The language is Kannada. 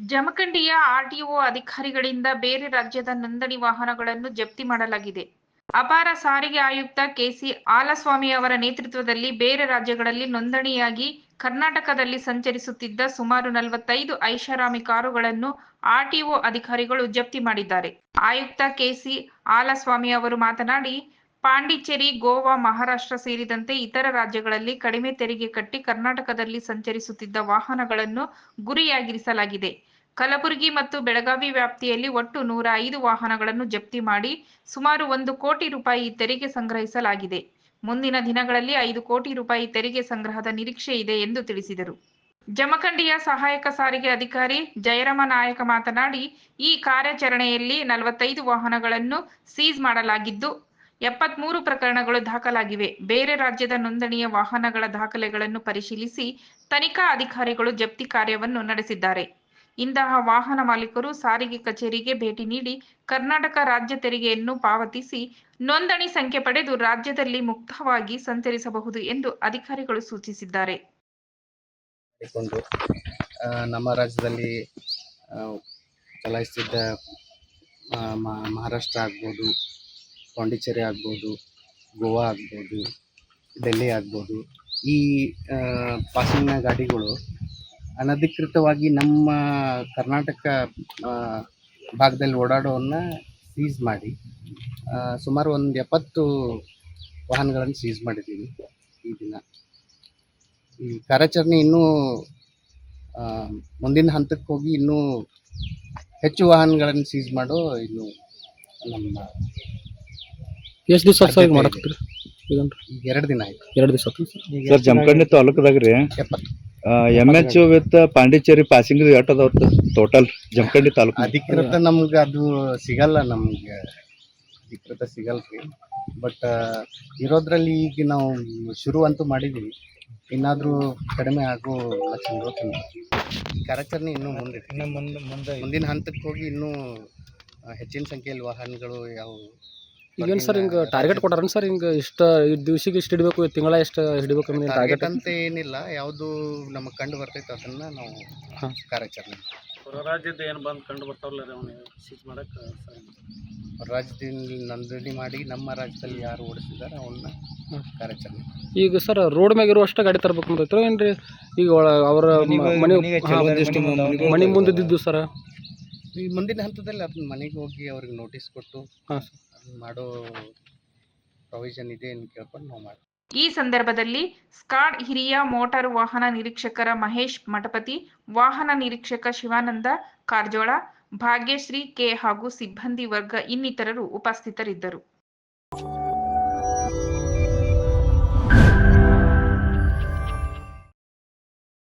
ಜಮಖಂಡಿಯ ಆರ್ಟಿಒ ಅಧಿಕಾರಿಗಳಿಂದ ಬೇರೆ ರಾಜ್ಯದ ನೋಂದಣಿ ವಾಹನಗಳನ್ನು ಜಪ್ತಿ ಮಾಡಲಾಗಿದೆ. ಅಪಾರ ಸಾರಿಗೆ ಆಯುಕ್ತ ಕೆಸಿ ಆಲಸ್ವಾಮಿ ಅವರ ನೇತೃತ್ವದಲ್ಲಿ ಬೇರೆ ರಾಜ್ಯಗಳಲ್ಲಿ ನೋಂದಣಿಯಾಗಿ ಕರ್ನಾಟಕದಲ್ಲಿ ಸಂಚರಿಸುತ್ತಿದ್ದ ಸುಮಾರು ನಲವತ್ತೈದು ಐಷಾರಾಮಿ ಕಾರುಗಳನ್ನು ಆರ್ಟಿಒ ಅಧಿಕಾರಿಗಳು ಜಪ್ತಿ ಮಾಡಿದ್ದಾರೆ. ಆಯುಕ್ತ ಕೆಸಿ ಆಲಸ್ವಾಮಿ ಅವರು ಮಾತನಾಡಿ, ಪಾಂಡಿಚೇರಿ, ಗೋವಾ, ಮಹಾರಾಷ್ಟ್ರ ಸೇರಿದಂತೆ ಇತರ ರಾಜ್ಯಗಳಲ್ಲಿ ಕಡಿಮೆ ತೆರಿಗೆ ಕಟ್ಟಿ ಕರ್ನಾಟಕದಲ್ಲಿ ಸಂಚರಿಸುತ್ತಿದ್ದ ವಾಹನಗಳನ್ನು ಗುರಿಯಾಗಿರಿಸಲಾಗಿದೆ. ಕಲಬುರಗಿ ಮತ್ತು ಬೆಳಗಾವಿ ವ್ಯಾಪ್ತಿಯಲ್ಲಿ ಒಟ್ಟು ನೂರ ಐದು ವಾಹನಗಳನ್ನು ಜಪ್ತಿ ಮಾಡಿ ಸುಮಾರು ಒಂದು ಕೋಟಿ ರೂಪಾಯಿ ತೆರಿಗೆ ಸಂಗ್ರಹಿಸಲಾಗಿದೆ. ಮುಂದಿನ ದಿನಗಳಲ್ಲಿ ಐದು ಕೋಟಿ ರೂಪಾಯಿ ತೆರಿಗೆ ಸಂಗ್ರಹದ ನಿರೀಕ್ಷೆ ಇದೆ ಎಂದು ತಿಳಿಸಿದರು. ಜಮಖಂಡಿಯ ಸಹಾಯಕ ಸಾರಿಗೆ ಅಧಿಕಾರಿ ಜಯರಾಮ ನಾಯಕ ಮಾತನಾಡಿ, ಈ ಕಾರ್ಯಾಚರಣೆಯಲ್ಲಿ ನಲವತ್ತೈದು ವಾಹನಗಳನ್ನು ಸೀಸ್ ಮಾಡಲಾಗಿದ್ದು, ಎಪ್ಪತ್ಮೂರು ಪ್ರಕರಣಗಳು ದಾಖಲಾಗಿವೆ. ಬೇರೆ ರಾಜ್ಯದ ನೋಂದಣಿಯ ವಾಹನಗಳ ದಾಖಲೆಗಳನ್ನು ಪರಿಶೀಲಿಸಿ ತನಿಖಾ ಅಧಿಕಾರಿಗಳು ಜಪ್ತಿ ಕಾರ್ಯವನ್ನು ನಡೆಸಿದ್ದಾರೆ. ಇಂತಹ ವಾಹನ ಮಾಲೀಕರು ಸಾರಿಗೆ ಕಚೇರಿಗೆ ಭೇಟಿ ನೀಡಿ ಕರ್ನಾಟಕ ರಾಜ್ಯ ತೆರಿಗೆಯನ್ನು ಪಾವತಿಸಿ ನೋಂದಣಿ ಸಂಖ್ಯೆ ಪಡೆದು ರಾಜ್ಯದಲ್ಲಿ ಮುಕ್ತವಾಗಿ ಸಂಚರಿಸಬಹುದು ಎಂದು ಅಧಿಕಾರಿಗಳು ಸೂಚಿಸಿದ್ದಾರೆ. ನಮ್ಮ ರಾಜ್ಯದಲ್ಲಿ ಚಲಾಯಿಸುತ್ತಿದ್ದ ಮಹಾರಾಷ್ಟ್ರ ಆಗ್ಬೋದು, ಪಾಂಡಿಚೇರಿ ಆಗ್ಬೋದು, ಗೋವಾ ಆಗ್ಬೋದು ಡೆಲ್ಲಿ ಆಗ್ಬೋದು, ಈ ಪಾಸಿಂಗ್ನ ಗಾಡಿಗಳು ಅನಧಿಕೃತವಾಗಿ ನಮ್ಮ ಕರ್ನಾಟಕ ಆ, ಭಾಗದಲ್ಲಿ ಓಡಾಡೋವನ್ನ ಸೀಸ್ ಮಾಡಿ. ಆ, ಸುಮಾರು ಒಂದು ಎಪ್ಪತ್ತು ವಾಹನಗಳನ್ನು ಸೀಸ್ ಮಾಡಿದ್ದೀವಿ ಈ ದಿನ. ಈ ಕಾರ್ಯಾಚರಣೆ ಇನ್ನೂ ಮುಂದಿನ ಹಂತಕ್ಕೆ ಹೋಗಿ ಇನ್ನೂ ಹೆಚ್ಚು ವಾಹನಗಳನ್ನು ಸೀಸ್ ಮಾಡೋ ಇನ್ನು ನಮ್ಮ ಎಷ್ಟು ದಿವಸ ಸರ್ ಆದ್ಯತೆ ಮಾಡಕತ್ತೀರಿ? ಈಗ ಎರಡು ದಿನ ಆಯ್ತು. ಎರಡು ದಿವಸ ಸರ್ ಜಮಖಂಡಿ ತಾಲೂಕದಾಗ ರೀ ಎಪ್ಪತ್ತು. M H with Pondicherry passing ಎಷ್ಟು ಅದಾವ ಟೋಟಲ್ ಜಮಖಂಡಿ ತಾಲೂಕು ಅಧಿಕೃತ ನಮ್ಗೆ ಅದು ಸಿಗಲ್ಲ ನಮ್ಗೆ ಅಧಿಕೃತ ಸಿಗಲ್ರಿ ಬಟ್ ಇರೋದ್ರಲ್ಲಿ ಈಗ ನಾವು ಶುರು ಅಂತೂ ಮಾಡಿದ್ದೀವಿ ಇನ್ನಾದರೂ ಕಡಿಮೆ ಆಗೋ ಲಕ್ಷಣಗಳು ಕಂಡು ಈ ಕಾರ್ಯಾಚರಣೆ ಇನ್ನೂ ಮುಂದೆ ಮುಂದೆ ಮುಂದಿನ ಹಂತಕ್ಕೆ ಹೋಗಿ ಇನ್ನೂ ಹೆಚ್ಚಿನ ಸಂಖ್ಯೆಯಲ್ಲಿ ವಾಹನಗಳು ಯಾವ ಈಗೇನು ಸರ್ ಹಿಂಗೆ ಟಾರ್ಗೆಟ್ ಕೊಟ್ಟಾರನ್ ಸರ್? ಹಿಂಗೆ ಇಷ್ಟ ಈ ದಿವ್ಸಿಗೆ ಇಷ್ಟು ಹಿಡಬೇಕು ತಿಂಗಳ ಎಷ್ಟು ಹಿಡಬೇಕು ಅಂದ್ರೆ ಟಾರ್ಗೆಟ್ ಟಾರ್ಗೆಟ್ ಅಂತ ಏನಿಲ್ಲ ಯಾವುದು ನಮಗೆ ಕಂಡು ಬರ್ತೈತೆ ಅದನ್ನ ನಾವು ಹಾಂ. ಕಾರ್ಯಾಚರಣೆ ಹೊರ ರಾಜ್ಯದ ಏನು ಬಂದು ಕಂಡು ಬರ್ತಾವಲ್ಲ ರೀ ಅವನಿಗೆ? ಸೀಜ್ ಮಾಡಕ್ಕೆ ಹೊರ ರಾಜ್ಯದಲ್ಲಿ ನೋಂದಣಿ ಮಾಡಿ ನಮ್ಮ ರಾಜ್ಯದಲ್ಲಿ ಯಾರು ಓಡಿಸಿದ್ದಾರೆ ಅವನ್ನ ಹ್ಮ್. ಕಾರ್ಯಾಚರಣೆ ಈಗ ಸರ್ ರೋಡ್ ಮ್ಯಾಗ ಇರುವಷ್ಟು ಗಾಡಿ ತರಬೇಕು ಅಂತ ರೀ ಈಗ ಒಳ ಅವರ ಮನೆ ಮನೆ ಮುಂದಿದ್ದು ಸರ್. ಈ ಮುಂದಿನ ಹಂತದಲ್ಲಿ ಅದನ್ನ ಮನೆಗೆ ಹೋಗಿ ಅವ್ರಿಗೆ ನೋಟಿಸ್ ಕೊಟ್ಟು ಹಾಂ. ಅದನ್ನ ಮಾಡೋ ಪ್ರೊವಿಷನ್ ಇದೆ ಅಂತ ಕೇಳ್ಕೊಂಡು ನಾವು ಮಾಡ್ತೀವಿ. ಈ ಸಂದರ್ಭದಲ್ಲಿ ಸ್ಕಾಡ್ ಹಿರಿಯ ಮೋಟಾರು ವಾಹನ ನಿರೀಕ್ಷಕರ ಮಹೇಶ್ ಮಠಪತಿ ವಾಹನ ನಿರೀಕ್ಷಕ ಶಿವಾನಂದ ಕಾರಜೋಳ ಭಾಗ್ಯಶ್ರೀ ಕೆ ಹಾಗೂ ಸಿಬ್ಬಂದಿ ವರ್ಗ ಇನ್ನಿತರರು ಉಪಸ್ಥಿತರಿದ್ದರು.